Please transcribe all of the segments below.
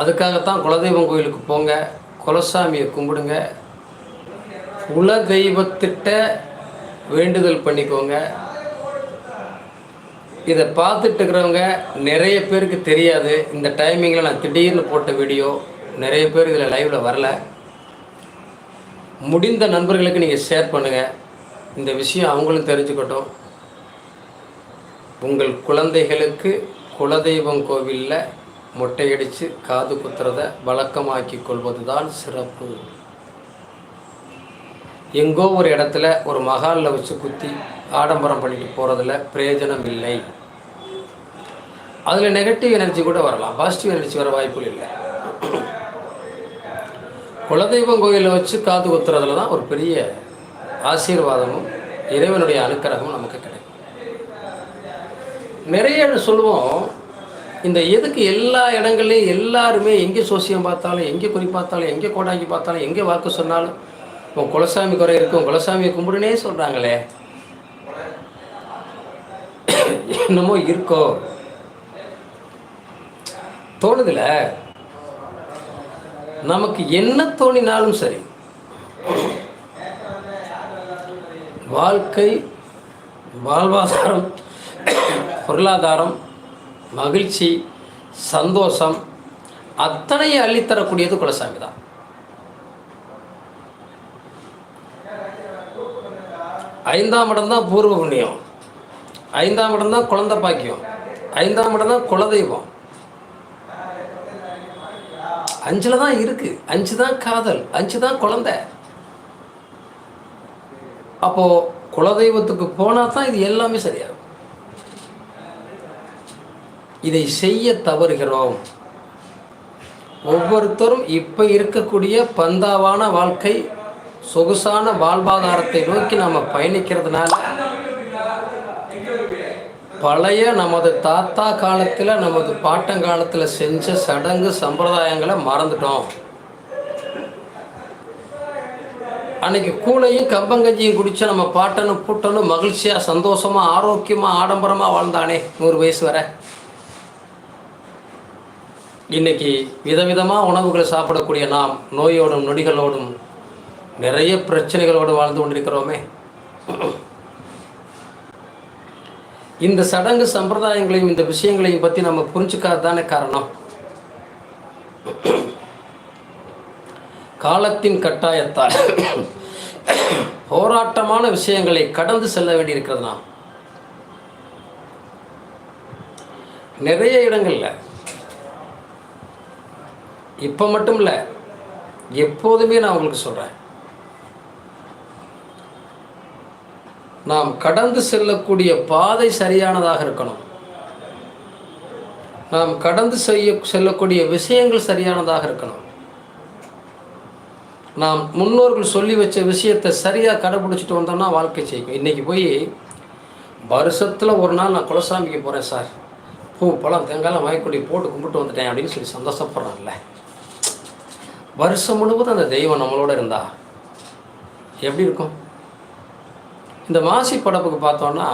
அதுக்காகத்தான் குலதெய்வம் கோயிலுக்கு போங்க குலசாமியை கும்பிடுங்க. குல தெய்வத்திட்ட வேண்டுதல் பண்ணிக்கோங்க. இதை பார்த்துட்டு இருக்கிறவங்க நிறைய பேருக்கு தெரியாது. இந்த டைமிங்கில் நான் திடீர்னு போட்ட வீடியோ நிறைய பேர் இதில் லைவில் வரல. முடிந்த நண்பர்களுக்கு நீங்கள் ஷேர் பண்ணுங்கள் இந்த விஷயம் அவங்களும் தெரிஞ்சுக்கட்டும். உங்கள் குழந்தைகளுக்கு குலதெய்வம் கோவிலில் மொட்டையடித்து காது குத்துறத வழக்கமாக்கி கொள்வது தான் சிறப்பு. எங்கோ ஒரு இடத்துல ஒரு மகாலில் வச்சு குத்தி ஆடம்பரம் பண்ணிட்டு போகிறதுல பிரயோஜனம் இல்லை. அதில் நெகட்டிவ் எனர்ஜி கூட வரலாம். பாசிட்டிவ் எனர்ஜி வர வாய்ப்புகள் இல்லை. குலதெய்வம் கோயிலில் வச்சு காது குத்துறதுல தான் ஒரு பெரிய ஆசீர்வாதமும் இறைவனுடைய அனுக்கிரகமும் நமக்கு கிடைக்கும். நிறைய சொல்லுவோம் இந்த எதுக்கு எல்லா இடங்கள்லையும் எல்லாருமே எங்கே சோசியம் பார்த்தாலும் எங்கே குறி பார்த்தாலும் எங்கே கோடாங்கி பார்த்தாலும் எங்கே வாக்கு சொன்னாலும் உன் குலசாமி குறை இருக்கும் குலசாமியை கும்பிடுனே சொல்கிறாங்களே என்னமோ இருக்கோ. தோணுதில்ல நமக்கு என்ன தோணினாலும் சரி. வாழ்க்கை வாழ்வாதாரம் பொருளாதாரம் மகிழ்ச்சி சந்தோஷம் அத்தனையும் அள்ளித்தரக்கூடியது குலசாமி தான். ஐந்தாம் இடம் தான் பூர்வ புண்ணியம். ஐந்தாம் இடம் தான் குழந்தை பாக்கியம். ஐந்தாம் இடம் தான் குலதெய்வம். அஞ்சில் தான் இருக்கு. அஞ்சு தான் காதல். அஞ்சு தான் குழந்தை. அப்போ குலதெய்வத்துக்கு போனால் தான் இது எல்லாமே சரியாகும். இதை செய்ய தவறுகிறோம். ஒவ்வொருத்தரும் இப்போ இருக்கக்கூடிய பந்தாவான வாழ்க்கை சொகுசான வாழ்வாதாரத்தை நோக்கி நாம் பயணிக்கிறதுனால பழைய நமது தாத்தா காலத்தில் நமது பாட்டங்காலத்தில் செஞ்ச சடங்கு சம்பிரதாயங்களை மறந்துட்டோம். அன்னைக்கு கூழையும் கம்பங்கஞ்சியும் குடிச்சு நம்ம பாட்டனும் பூட்டனும் மகிழ்ச்சியாக சந்தோஷமாக ஆரோக்கியமாக ஆடம்பரமாக வாழ்ந்தானே நூறு வயசு வரை. இன்னைக்கு விதவிதமாக உணவுகளை சாப்பிடக்கூடிய நாம் நோயோடும் நொடிகளோடும் நிறைய பிரச்சனைகளோடு வாழ்ந்து கொண்டிருக்கிறோமே. இந்த சடங்கு சம்பிரதாயங்களையும் இந்த விஷயங்களையும் பற்றி நம்ம புரிஞ்சுக்காது தானே காரணம். காலத்தின் கட்டாயத்தால் போராட்டமான விஷயங்களை கடந்து செல்ல வேண்டியிருக்கிறது நாம். நிறைய இடங்களில் இப்போ மட்டும் இல்லை எப்போதுமே நான் உங்களுக்கு சொல்கிறேன் நாம் கடந்து செல்லக்கூடிய பாதை சரியானதாக இருக்கணும். நாம் கடந்து செய்ய செல்லக்கூடிய விஷயங்கள் சரியானதாக இருக்கணும். நாம் முன்னோர்கள் சொல்லி வச்ச விஷயத்தை சரியாக கடைபிடிச்சிட்டு வந்தோம்னா வாழ்க்கை செய்யும் இன்றைக்கி போய் வருஷத்தில் ஒரு நாள் நான் குலசாமிக்கு போகிறேன் சார். பூ பழம் தேங்காய்லாம் வாங்கிக்கொடி போட்டு கும்பிட்டு வந்துட்டேன் அப்படின்னு சொல்லி சந்தோஷப்படுறான்ல வருஷம் முழுவதும் அந்த தெய்வம் நம்மளோட இருந்தா எப்படி இருக்கும்? இந்த மாசி படப்புக்கு பார்த்தோன்னா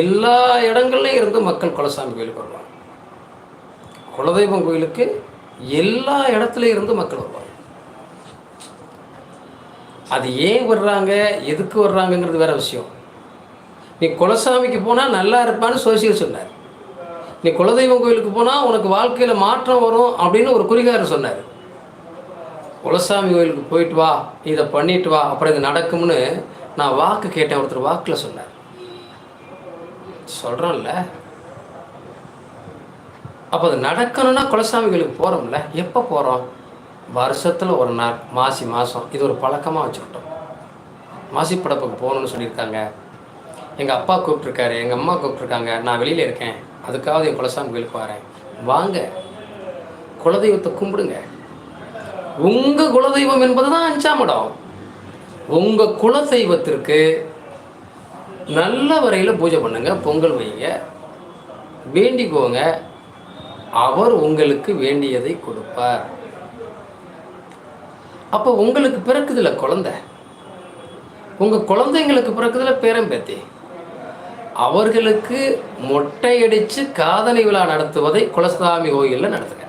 எல்லா இடங்கள்லையும் இருந்து மக்கள் குலசாமி கோயிலுக்கு வருவாங்க. குலதெய்வம் கோயிலுக்கு எல்லா இடத்துலையும் இருந்து மக்கள் வருவாங்க. அது ஏன் வர்றாங்க? எதுக்கு வர்றாங்கங்கிறது வேற விஷயம். நீ குலசாமிக்கு போனால் நல்லா இருப்பான்னு சோசியல் சொன்னார். நீ குலதெய்வம் கோயிலுக்கு போனால் உனக்கு வாழ்க்கையில் மாற்றம் வரும் அப்படின்னு ஒரு குறிகாரர் சொன்னார். குலசாமி கோயிலுக்கு போயிட்டு வா இதை பண்ணிட்டு வா அப்புறம் இது நடக்கும்னு நான் வாக்கு கேட்டேன் ஒருத்தர் வாக்கில் சொன்னார். சொல்கிறோம்ல அப்போ அது நடக்கணும்னா குலசாமி கோயிலுக்கு போகிறோம்ல எப்போ போகிறோம் வருஷத்தில் ஒரு நாள் மாசி மாதம் இது ஒரு பழக்கமாக வச்சுக்கிட்டோம். மாசி படப்புக்கு போகணுன்னு சொல்லியிருக்காங்க. எங்கள் அப்பா கூப்பிட்ருக்காரு எங்கள் அம்மா கூப்பிட்ருக்காங்க நான் வெளியில் இருக்கேன் அதுக்காவது என் குலசாமி கோயிலுக்கு வரேன். வாங்க குலதெய்வத்தை கும்பிடுங்க. உங்கள் குலதெய்வம் என்பது தான் அஞ்சாம் இடம் உங்கள் குலதெய்வத்திற்கு நல்ல வரையில் பூஜை பண்ணுங்க பொங்கல் வைங்க வேண்டிக்கோங்க. அவர் உங்களுக்கு வேண்டியதை கொடுப்பார். அப்போ உங்களுக்கு பிறக்குதுல குழந்தை. உங்கள் குழந்தைங்களுக்கு பிறக்குதுல பேரம்பேத்தி அவர்களுக்கு மொட்டையடித்து காதலி விழா நடத்துவதை குலசாமி கோயிலில் நடத்துங்க.